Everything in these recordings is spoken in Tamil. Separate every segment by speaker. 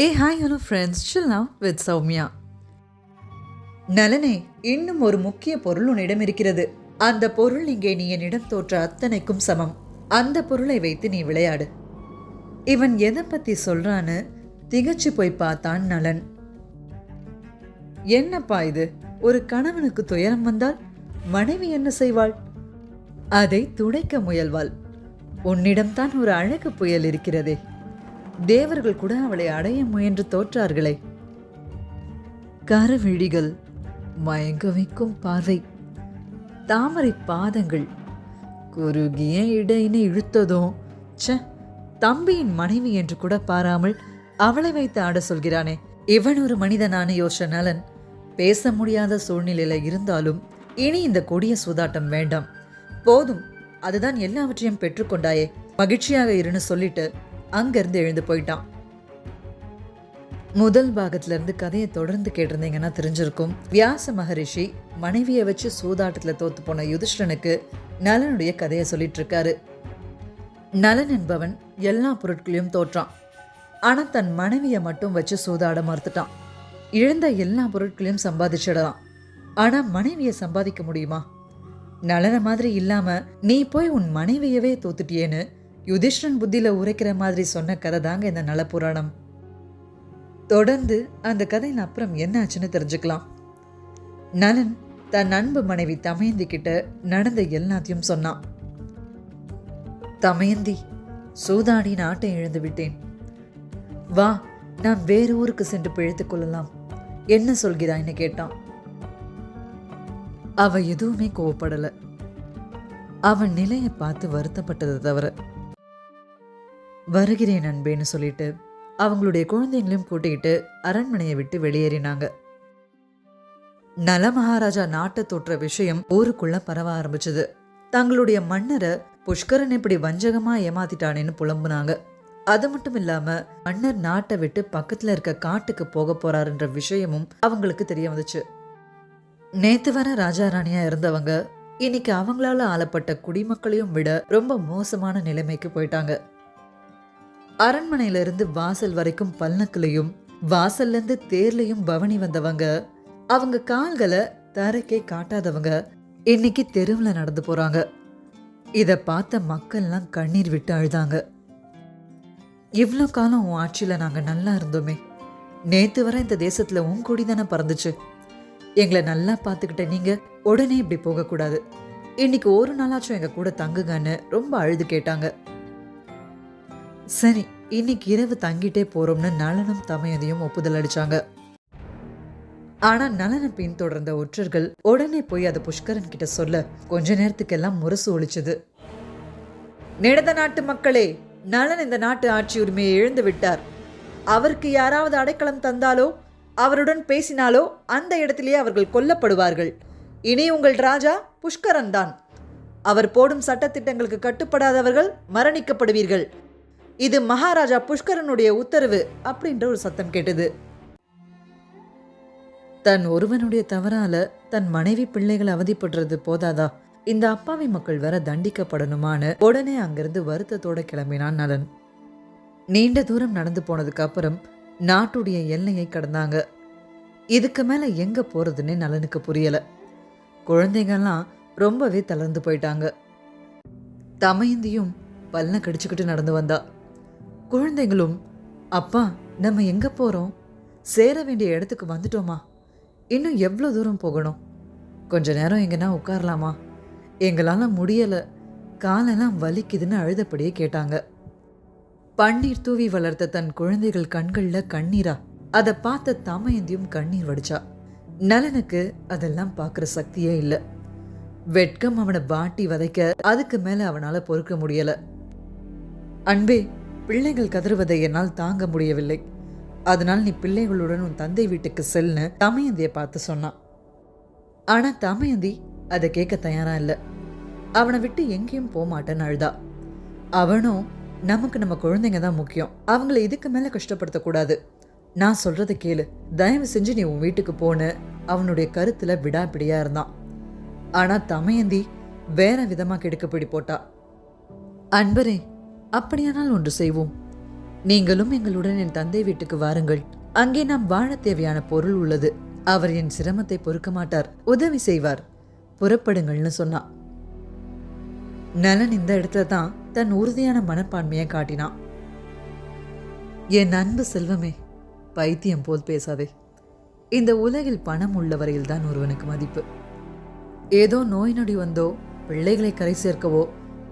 Speaker 1: A hi hello friends chill with Soumya. நலனே இன்னும் ஒரு முக்கிய பொருள் உன்னிடம் இருக்கிறது. அந்த பொருள் இங்கே நீ என்னிடம் தோற்ற அத்தனைக்கும் சமம். அந்த பொருளை வைத்து நீ விளையாடு. இவன் எதை பத்தி சொல்றான்னு திகச்சு போய் பார்த்தான் நலன் என்னப்பா இது? ஒரு கணவனுக்கு துயரம் வந்தால் மனைவி என்ன செய்வாள்? அதை துடைக்க முயல்வாள். உன்னிடம்தான் ஒரு அழகு புயல் இருக்கிறதே. தேவர்கள் கூட அவளை அடைய முயன்று தோற்றார்களே. கருவிழிகள் மயங்க வைக்கும் பார்வை. தாமரை பாதங்கள் குறுகிய இடையினை இழுத்ததும் ச்ச தம்பியின் மனைவி என்று கூட பாராமல் அவளை வைத்து ஆட சொல்கிறானே. இவன் ஒரு மனிதனான யோச நலன் பேச முடியாத சூழ்நிலையில இருந்தாலும் இனி இந்த கொடிய சூதாட்டம் வேண்டாம். போதும் அதுதான் எல்லாவற்றையும் பெற்றுக்கொண்டாயே. மகிழ்ச்சியாக இருன்னு சொல்லிட்டு அங்கேருந்து எழுந்து போயிட்டான். முதல் பாகத்துல இருந்து கதையை தொடர்ந்து கேட்டிருந்தீங்கன்னா தெரிஞ்சிருக்கும். வியாச மகரிஷி மனைவியை வச்சு சூதாட்டத்தில் தோத்து போன யுதிஷ்டனுக்கு நலனுடைய கதையை சொல்லிட்டு இருக்காரு நலன் என்பவன் எல்லா பொருட்களையும் தோற்றான். ஆனால் தன் மனைவியை மட்டும் வச்சு சூதாட மறுத்துட்டான். இழந்த எல்லா பொருட்களையும் சம்பாதிச்சிடலாம். ஆனால் மனைவியை சம்பாதிக்க முடியுமா? நலனை மாதிரி இல்லாமல் நீ போய் உன் மனைவியவே தோத்துட்டியேன்னு யுதிஷ்டன் புத்தியில் உரைக்கிற மாதிரி சொன்ன கதை தாங்க இந்த நல புராணம் தொடர்ந்து அந்த கதையின் அப்புறம் என்ன ஆச்சுன்னு தெரிஞ்சுக்கலாம். நலன் தன் அன்பு மனைவி தமயந்தி கிட்ட நடந்த எல்லாத்தையும் சொன்னான். தமயந்தி சூதாடி நாட்டை இழந்து விட்டேன். வா நான் வேறு ஊருக்கு சென்று பிழைத்துக் கொள்ளலாம். என்ன சொல்கிறாய்னு கேட்டான். அவ எதுவுமே கோவப்படல. அவன் நிலையை பார்த்து வருத்தப்பட்டதை தவிர வருகிறேன் அன்பேன்னு சொல்லிட்டு அவங்களுடைய குழந்தைங்களையும் கூட்டிக்கிட்டு அரண்மனையை விட்டு வெளியேறினாங்க. நல மகாராஜா நாட்டை தொற்ற விஷயம் ஊருக்குள்ள பரவ ஆரம்பிச்சது. தங்களுடைய மன்னரை புஷ்கரன் இப்படி வஞ்சகமா ஏமாத்திட்டானேன்னு புலம்புனாங்க. அது மட்டும் இல்லாம மன்னர் நாட்டை விட்டு பக்கத்துல இருக்க காட்டுக்கு போக போறாருன்ற விஷயமும் அவங்களுக்கு தெரிய வந்துச்சு. நேத்து வர ராஜா ராணியா இருந்தவங்க இன்னைக்கு அவங்களால ஆளப்பட்ட குடிமக்களையும் விட ரொம்ப மோசமான நிலைமைக்கு போயிட்டாங்க. அரண்மனையிலிருந்து வாசல் வரைக்கும் பல்லக்குலையும் வாசல்லேருந்து தேர்லையும் பவனி வந்தவங்க. அவங்க கால்களை தரைக்கே காட்டாதவங்க இன்னைக்கு தெருவில் நடந்து போகிறாங்க இதை பார்த்த மக்கள்லாம் கண்ணீர் விட்டு அழுதாங்க. இவ்வளோ காலம் உன் ஆட்சியில் நாங்கள் நல்லா இருந்தோமே. நேற்று வரை இந்த தேசத்தில் உன் கொடி தானே பறந்துச்சு. எங்களை நல்லா பார்த்துக்கிட்ட நீங்கள் உடனே இப்படி போகக்கூடாது. இன்னைக்கு ஒரு நாளாச்சும் எங்கள் கூட தங்குங்கன்னு ரொம்ப அழுது கேட்டாங்க. சரி இன்னைக்கு இரவு தங்கிட்டே போறோம்னு நலனும் தமையதையும் ஒப்புதல் அடிச்சாங்க. ஆனா நலனை பின்தொடர்ந்த ஒற்றர்கள் உடனே போய் அதை புஷ்கரன் கிட்ட சொல்ல கொஞ்ச நேரத்துக்கெல்லாம் முரசு ஒழிச்சது. நிடத நாட்டு மக்களே நலன் இந்த நாட்டு ஆட்சி உரிமையை இழந்து விட்டார். அவருக்கு யாராவது அடைக்கலம் தந்தாலோ அவருடன் பேசினாலோ அந்த இடத்திலேயே அவர்கள் கொல்லப்படுவார்கள். இனி உங்கள் ராஜா புஷ்கரன் தான். அவர் போடும் சட்டத்திட்டங்களுக்கு கட்டுப்படாதவர்கள் மரணிக்கப்படுவீர்கள். இது மகாராஜா புஷ்கரனுடைய உத்தரவு அப்படின்ற ஒரு சத்தம் கேட்டது. தன் ஒருவனுடைய தவறால தன் மனைவி பிள்ளைகள் அவதிப்படுறது போதாதா? இந்த அப்பாவி மக்கள் வர தண்டிக்கப்படணுமான்னு உடனே அங்கிருந்து வருத்தத்தோட கிளம்பினான் நலன். நீண்ட தூரம் நடந்து போனதுக்கு அப்புறம் நாட்டுடைய எல்லையை கடந்தாங்க. இதுக்கு மேல எங்க போறதுன்னு நலனுக்கு புரியல. குழந்தைங்கள்லாம் ரொம்பவே தளர்ந்து போயிட்டாங்க. தமயந்தியும் பல்ல கடிச்சுக்கிட்டு நடந்து வந்தா. குழந்தைங்களும் அப்பா நம்ம எங்க போறோம்? சேர வேண்டிய இடத்துக்கு வந்துட்டோமா? இன்னும் எவ்வளோ தூரம் போகணும்? கொஞ்ச நேரம் எங்கன்னா உட்காரலாமா? எங்களால் முடியலை. காலெல்லாம் வலிக்குதுன்னு அழுதபடியே கேட்டாங்க. பன்னீர் தூவி வளர்த்த தன் குழந்தைகள் கண்களில் கண்ணீரா அதை பார்த்த தமயந்தியும் கண்ணீர் வடிச்சா. நலனுக்கு அதெல்லாம் பார்க்குற சக்தியே இல்லை. வெட்கம் அவனை வாட்டி வதைக்க அதுக்கு மேலே அவனால் பொறுக்க முடியலை. அன்பே பிள்ளைகள் கதறுவதை என்னால் தாங்க முடியவில்லை. அதனால் நீ பிள்ளைகளுடன் உன் தந்தை வீட்டுக்கு செல்னு தமயந்தியை பார்த்து சொன்னான். ஆனால் தமயந்தி அதை கேட்க தயாராக இல்லை. அவனை விட்டு எங்கேயும் போகமாட்டேன்னு அழுதா. அவனும் நமக்கு நம்ம குழந்தைங்க தான் முக்கியம். அவங்கள இதுக்கு மேலே கஷ்டப்படுத்தக்கூடாது நான் சொல்கிறத கேளு. தயவு செஞ்சு நீ உன் வீட்டுக்கு போன்னு. அவனுடைய கருத்தில் விடாப்பிடியாக இருந்தான். ஆனால் தமயந்தி வேற விதமாக கெடுக்க பிடி போட்டா. அன்பரே அப்படியானால் ஒன்று செய்வோம். நீங்களும் எங்களுடன் என் தந்தை வீட்டுக்கு வாருங்கள். அங்கே நாம் வாழ தேவையான பொருள் உள்ளது. அவர் என் சிரமத்தை பொறுக்க மாட்டார். உதவி செய்வார். புறப்படுங்கள்னு சொன்னான் நலன் இந்த இடத்துல தான் தன் உறுதியான மனப்பான்மையை காட்டினான். என் அன்பு செல்வமே பைத்தியம் போல் பேசாதே. இந்த உலகில் பணம் உள்ளவரையில் தான் ஒருவனுக்கு மதிப்பு. ஏதோ நோய் நொடி வந்தோ பிள்ளைகளை கரை சேர்க்கவோ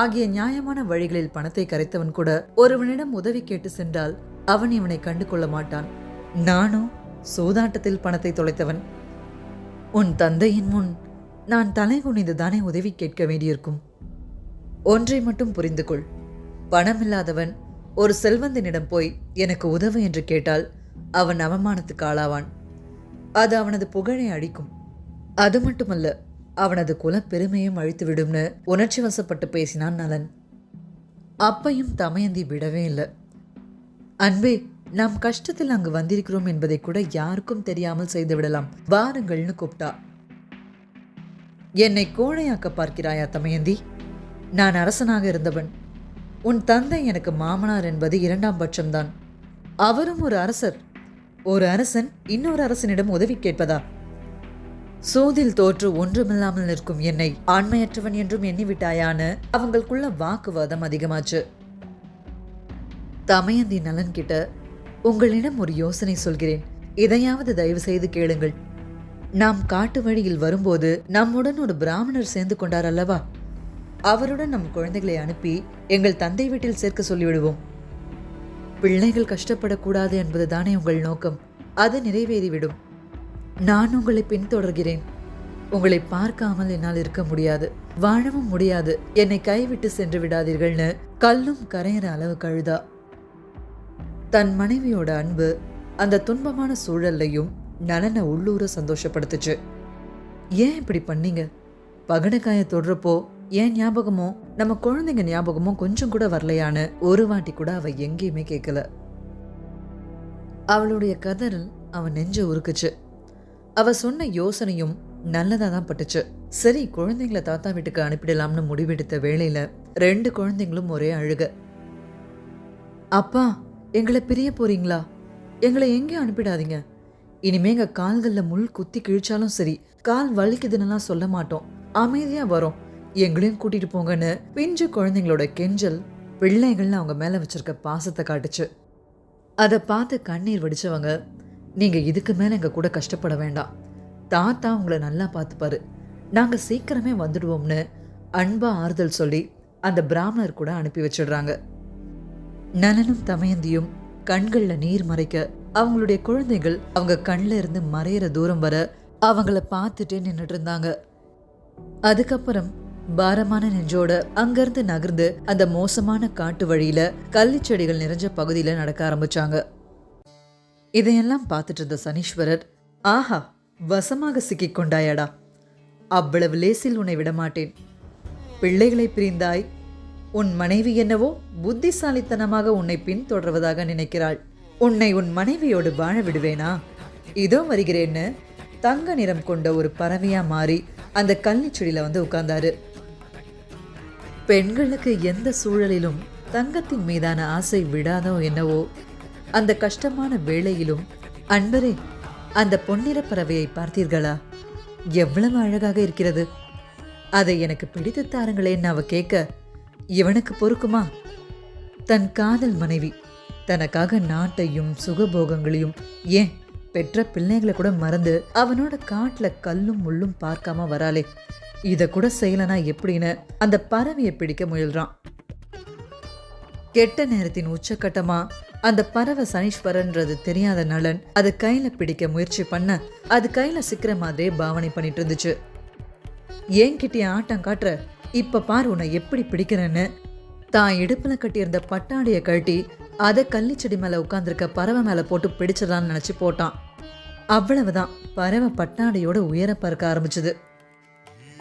Speaker 1: ஆகிய நியாயமான வழிகளில் பணத்தை கரைத்தவன் கூட ஒருவனிடம் உதவி கேட்டு சென்றால் அவன் இவனை கண்டு கொள்ள மாட்டான். நானோ சூதாட்டத்தில் பணத்தை தொலைத்தவன். உன் தந்தையின் முன் நான் தலை குனிந்து தானே உதவி கேட்க வேண்டியிருக்கும். ஒன்றை மட்டும் புரிந்து கொள் பணமில்லாதவன் ஒரு செல்வந்தனிடம் போய் எனக்கு உதவு என்று கேட்டால் அவன் அவமானத்துக்கு ஆளாவான். அது அவனது புகழை அழிக்கும் அது மட்டுமல்ல அவனது குலப்பெருமையும் அழித்துவிடும்னு உணர்ச்சி வசப்பட்டு பேசினான் நலன். அப்பையும் தமயந்தி விடவே இல்லை. அன்பே நாம் கஷ்டத்தில் அங்கு வந்திருக்கிறோம் என்பதை கூட யாருக்கும் தெரியாமல் செய்துவிடலாம். வாருங்கள்னு கூப்பிட்டா. என்னை கோழையாக்க பார்க்கிறாயா தமயந்தி? நான் அரசனாக இருந்தவன். உன் தந்தை எனக்கு மாமனார் என்பது இரண்டாம் பட்சம்தான். அவரும் ஒரு அரசர். ஒரு அரசன் இன்னொரு அரசனிடம் உதவி கேட்பதா? சூதில் தோற்று ஒன்றுமில்லாமல் நிற்கும் என்னை. ஆண்மையற்றவன் என்றும் எண்ணிவிட்டாயான அவங்களுக்குள்ள வாக்குவாதம் அதிகமாச்சு. தமயந்தி நலன் கிட்ட உங்களிடம் ஒரு யோசனை சொல்கிறேன். இதையாவது தயவு செய்து கேளுங்கள். நாம் காட்டு வழியில் வரும்போது நம்முடன் ஒரு பிராமணர் சேர்ந்து கொண்டார் அல்லவா? அவருடன் நம் குழந்தைகளை அனுப்பி எங்கள் தந்தை வீட்டில் சேர்க்க சொல்லிவிடுவோம். பிள்ளைகள் கஷ்டப்படக்கூடாது என்பது தானே உங்கள் நோக்கம். அது நிறைவேறிவிடும். நான் உங்களை பின்தொடர்கிறேன். உங்களை பார்க்காமல் என்னால் இருக்க முடியாது. வாழவும் முடியாது. என்னை கைவிட்டு சென்று விடாதீர்கள்னு கல்லும் கரையிற அளவு கழுதா. தன் மனைவியோட அன்பு அந்த துன்பமான சூழல்லையும் நலனை உள்ளூர சந்தோஷப்படுத்துச்சு. ஏன் இப்படி பண்ணீங்க? பகடக்காயை தொடுறப்போ ஏன் ஞாபகமோ நம்ம குழந்தைங்க ஞாபகமோ கொஞ்சம் கூட வரலையான்னு ஒரு வாட்டி கூட அவ எங்கேயுமே கேட்கல அவளுடைய கதறல் அவன் நெஞ்ச உருக்குச்சு. அவ சொன்ன யோசனையும் நல்லதா தான் பட்டுச்சு. சரி குழந்தைங்கள தாத்தா வீட்டுக்கு அனுப்பிடலாம்னு முடிவெடுத்த வேளையில ரெண்டு குழந்தைங்களும் ஒரே அழுக. அப்பா எங்களை பிரிய போறீங்களா? எங்களை எங்கேயும் அனுப்பிடாதீங்க? இனிமே எங்க கால்கள்ல முள் குத்தி கிழிச்சாலும் சரி கால் வலிக்குதுன்னெல்லாம் சொல்ல மாட்டோம். அமைதியா வரும். எங்களையும் கூட்டிட்டு போங்கன்னு பிஞ்சு குழந்தைங்களோட கெஞ்சல் பிள்ளைகள்னு அவங்க மேல வச்சிருக்க பாசத்தை காட்டுச்சு. அதை பார்த்து கண்ணீர் வடிச்சவங்க நீங்கள் இதுக்கு மேலே எங்கள் கூட கஷ்டப்பட வேண்டாம். தாத்தா உங்களை நல்லா பார்த்துப்பாரு. நாங்கள் சீக்கிரமே வந்துடுவோம்னு அன்பா ஆறுதல் சொல்லி அந்த பிராமணர் கூட அனுப்பி வச்சிடுறாங்க. நலனும் தமயந்தியும் கண்களில் நீர் மறைக்க அவங்களுடைய குழந்தைகள் அவங்க கண்ணில் இருந்து மறையிற தூரம் வர அவங்கள பார்த்துட்டே நின்றுட்டு இருந்தாங்க. அதுக்கப்புறம் பாரமான நெஞ்சோட அங்கிருந்து நகர்ந்து அந்த மோசமான காட்டு வழியில கள்ளிச்செடிகள் நிறைஞ்ச பகுதியில நடக்க ஆரம்பிச்சாங்க. இதையெல்லாம் பார்த்துட்டு இருந்த சனீஸ்வரர் ஆஹா வசமாக சிக்கிக் கொண்டாயடா அவ்வளவு லேசில் உன்னை விடமாட்டேன். பிள்ளைகளை பிரிந்தாய். உன் மனைவி என்னவோ புத்திசாலித்தனமாக உன்னை பின்தொடர்வதாக நினைக்கிறாள். உன்னை உன் மனைவியோடு வாழ விடுவேனா? இதோ வருகிறேன்னு தங்க நிறம் கொண்ட ஒரு பறவையா மாறி அந்த கள்ளிச் செடியில வந்து உட்கார்ந்தாரு. பெண்களுக்கு எந்த சூழலிலும் தங்கத்தின் மீதான ஆசை விடாதோ என்னவோ அந்த கஷ்டமான வேளையிலும் அன்பரே அந்த பொன்னிற பறவையை பார்த்தீர்களா? எவ்வளவு அழகாக இருக்கிறது. அதை எனக்கு பிடித்து தாருங்களேன்னு அவ கேட்க இவனுக்கு பொறுக்குமா? தன் காதல் மனைவி தனக்காக நாட்டையும் சுகபோகங்களையும் ஏன் பெற்ற பிள்ளைகளை கூட மறந்து அவனோட காட்டுல கல்லும் முள்ளும் பார்க்காம வராளே. இதை கூட செய்யலனா எப்படின்னு அந்த பறவையை பிடிக்க முயல்றான். கெட்ட நேரத்தின் உச்சக்கட்டமா அந்த பறவை சனீஸ்வரன்றது தெரியாத நலன். அது கையில பிடிக்க முயற்சி பண்ண அது கையில சிக்கிற மாதிரியே பாவனை பண்ணிட்டு இருந்துச்சு. ஏன்கிட்ட ஆட்டம் காட்டுற இப்ப பாரு உன்னை எப்படி பிடிக்கிறேன்னு. தான் இடுப்புல கட்டியிருந்த பட்டாடைய கழட்டி அதை கள்ளிச்செடி மேல உட்காந்துருக்க பறவை மேல போட்டு பிடிச்சிடலான்னு நினைச்சு போட்டான். அவ்வளவுதான் பறவை பட்டாடையோட உயர பறக்க ஆரம்பிச்சது.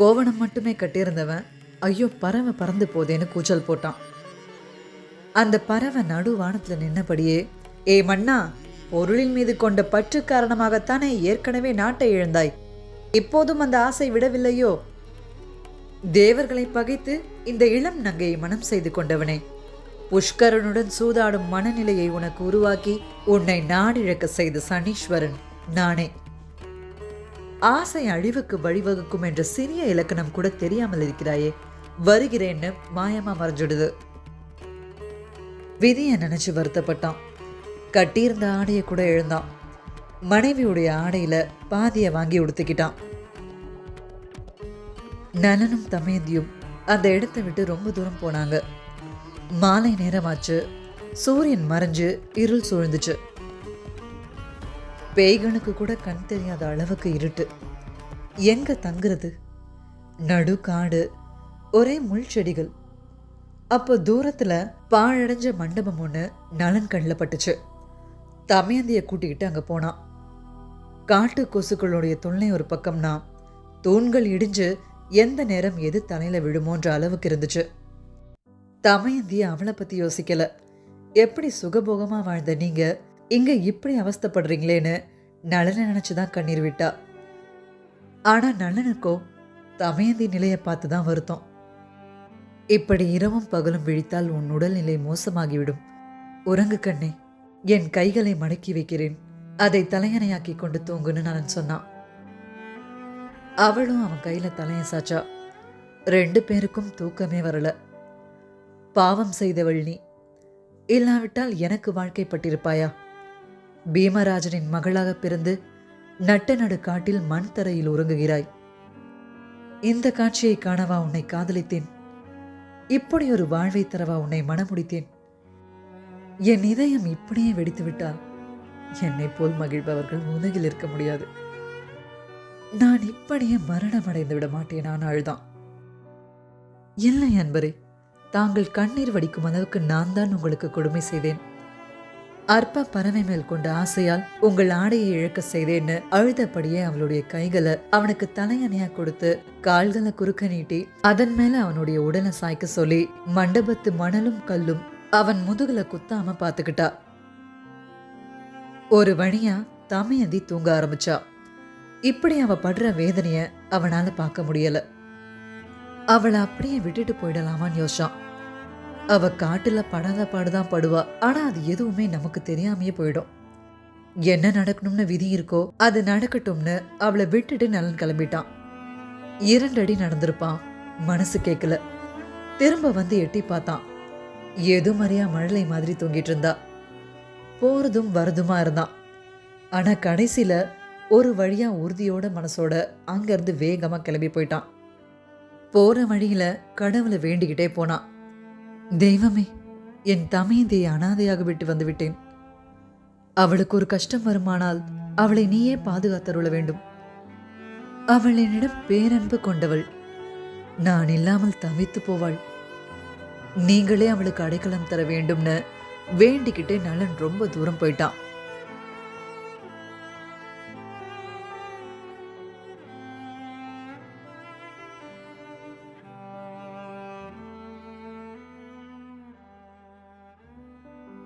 Speaker 1: கோவணம் மட்டுமே கட்டியிருந்தவன் ஐயோ பறவை பறந்து போதேன்னு கூச்சல் போட்டான். அந்த பறவை நடு வானத்தில் நின்னபடியே ஏ மன்னா பொருளின் மீது கொண்ட பற்று காரணமாகத்தானே ஏற்கனவே நாட்டை இழந்தாய். இப்போதும் அந்த ஆசை விடவில்லையோ? தேவர்களை பகைத்து இந்த இளம் நங்கையை மனம் செய்து கொண்டவனே புஷ்கரனுடன் சூதாடும் மனநிலையை உனக்கு உருவாக்கி உன்னை நாடிழக்க செய்த சனீஸ்வரன் நானே. ஆசை அழிவுக்கு வழிவகுக்கும் என்ற சிறிய இலக்கணம் கூட தெரியாமல் இருக்கிறாயே வருகிறேன்னு மாயமா மறைஞ்சிடுது. விதியை நினைச்சு வருத்தப்பட்டான். கட்டியிருந்த ஆடையை கூட எழுந்தான் மனைவியுடைய ஆடையில பாதியை வாங்கி உடுத்திக்கிட்டான். நலனும் தமேந்தியும் அந்த இடத்தை விட்டு ரொம்ப தூரம் போனாங்க. மாலை நேரமாச்சு. சூரியன் மறைஞ்சு இருள் சூழ்ந்துச்சு. பேய்களுக்கு கூட கண் தெரியாத அளவுக்கு இருட்டு. எங்க தங்குறது? நடு காடு ஒரே முள் செடிகள். அப்போ தூரத்துல பாழடைஞ்ச மண்டபம் ஒன்று நலன் கண்ணில் பட்டுச்சு. தமயந்திய கூட்டிக்கிட்டு அங்க போனான் காட்டு கொசுக்களுடைய துணை ஒரு பக்கம்னா தூண்கள் இடிஞ்சு எந்த நேரம் எது தலையில விழுமோன்ற அளவுக்கு இருந்துச்சு. தமயந்தி அவளை பத்தி யோசிக்கல. எப்படி சுகபோகமா வாழ்ந்த நீங்க இங்க இப்படி அவஸ்தைப்படுறீங்களேன்னு நலனை நினைச்சுதான் கண்ணீர் விட்டா. ஆனா நலனுக்கோ தமயந்தி நிலையை பார்த்து தான் வருத்தம். இப்படி இரவும் பகலும் விழித்தால் உன் உடல்நிலை மோசமாகிவிடும். உறங்கு கண்ணே என் கைகளை மடக்கி வைக்கிறேன். அதை தலையணையாக்கி கொண்டு தூங்குன்னு நான் சொன்னான். அவளும் அவன் கையில தலையை சாச்சா. ரெண்டு பேருக்கும் தூக்கமே வரல. பாவம் செய்தவள் நீ. இல்லாவிட்டால் எனக்கு வாழ்க்கைப்பட்டிருப்பாயா? பீமராஜனின் மகளாக பிறந்து நட்ட நடு காட்டில் மண் தரையில் உறங்குகிறாய். இந்த காட்சியை காணவா உன்னை காதலித்தேன். இப்படி ஒரு வாழ்வை தரவா உன்னை மனமுடித்தேன். என் இதயம் இப்படியே வெடித்து விட்டால் என்னை போல் மகிழ்பவர்கள் உலகில் இருக்க முடியாது. நான் இப்படியே மரணம் அடைந்து விட மாட்டேன் நான் அழுதான். இல்லை அன்பரே தாங்கள் கண்ணீர் வடிக்கும் அளவுக்கு நான் தான் உங்களுக்கு கொடுமை செய்தேன். அற்ப பறவை மேல் கொண்ட ஆசையால் உங்கள் ஆடையை இழக்க செய்தேன்னு அழுதபடியே அவளுடைய கைகளை அவனுக்கு தலையணையா கொடுத்து கால்களை குறுக்க நீட்டி அதன் மேல அவனுடைய உடலை சாய்க்க சொல்லி மண்டபத்து மணலும் கல்லும் அவன் முதுகுல குத்தாம பாத்துக்கிட்டா ஒரு வழியா தமையந்தி தூங்க ஆரம்பிச்சா. இப்படி அவ படுற வேதனைய அவனால பார்க்க முடியல. அவளை அப்படியே விட்டுட்டு போயிடலாமான்னு யோசிச்சான். அவ காட்டுல படாத பாடுதான் படுவா. ஆனா அது எதுவுமே நமக்கு தெரியாமையே போயிடும். என்ன நடக்கணும்னு விதி இருக்கோ அது நடக்கட்டும்னு அவளை விட்டுட்டு நலன் கிளம்பிட்டான். இரண்டடி நடந்திருப்பான். மனசு கேட்கல திரும்ப வந்து எட்டி பார்த்தான். எது மறியா மழலை மாதிரி தூங்கிட்டு இருந்தா. போறதும் வரதுமா இருந்தான். ஆனா கடைசியில ஒரு வழியா உறுதியோட மனசோட அங்கிருந்து வேகமா கிளம்பி போயிட்டான். போற வழியில கடவுளை வேண்டிக்கிட்டே போனான். தெய்வமே என் தமையந்தையை அனாதையாக விட்டு வந்துவிட்டேன். அவளுக்கு ஒரு கஷ்டம் வருமானால் அவளை நீயே பாதுகாத்தருள வேண்டும். அவள் என்னிடம் பேரன்பு கொண்டவள். நான் இல்லாமல் தவித்து போவாள். நீங்களே அவளுக்கு அடைக்கலம் தர வேண்டும்னு வேண்டிக்கிட்டே நலன் ரொம்ப தூரம் போயிட்டான்.